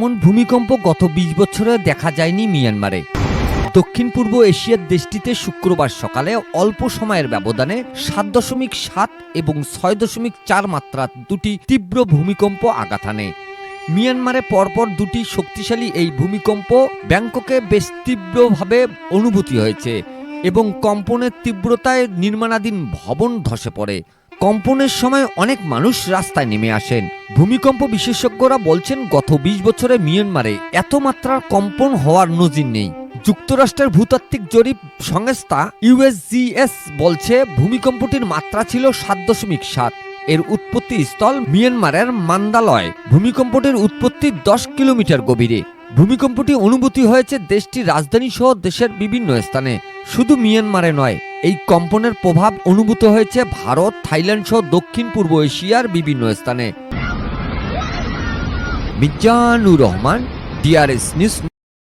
এমন ভূমিকম্প গত বিশ বছরে দেখা যায়নি মিয়ানমারে। দক্ষিণ পূর্ব এশিয়ার দেশটিতে শুক্রবার সকালে অল্প সময়ের ব্যবধানে সাত দশমিক সাত এবং ছয় দশমিক চার মাত্রার দুটি তীব্র ভূমিকম্প আঘাত হানে। মিয়ানমারে পরপর দুটি শক্তিশালী এই ভূমিকম্প ব্যাংককে বেশ তীব্রভাবে অনুভূতি হয়েছে এবং কম্পনের তীব্রতায় নির্মাণাধীন ভবন ধসে পড়ে। কম্পনের সময় অনেক মানুষ রাস্তায় নেমে আসেন। ভূমিকম্প বিশেষজ্ঞরা বলছেন, গত বিশ বছরে মিয়ানমারে এত মাত্রার কম্পন হওয়ার নজির নেই। যুক্তরাষ্ট্রের ভূতাত্ত্বিক জরিপ সংস্থা ইউএসজিএস বলছে, ভূমিকম্পটির মাত্রা ছিল সাত দশমিক সাত। এর উৎপত্তি স্থল মিয়ানমারের মান্দালয়। ভূমিকম্পটির উৎপত্তি দশ কিলোমিটার গভীরে। ভূমিকম্পটি অনুভূতি হয়েছে দেশটির রাজধানী সহ দেশের বিভিন্ন স্থানে। শুধু মিয়ানমারে নয় এই কম্পনের প্রভাব অনুভূত হয়েছে ভারত, থাইল্যান্ড সহ দক্ষিণ পূর্ব এশিয়ার বিভিন্ন স্থানে। Mizanur Rahman DRS news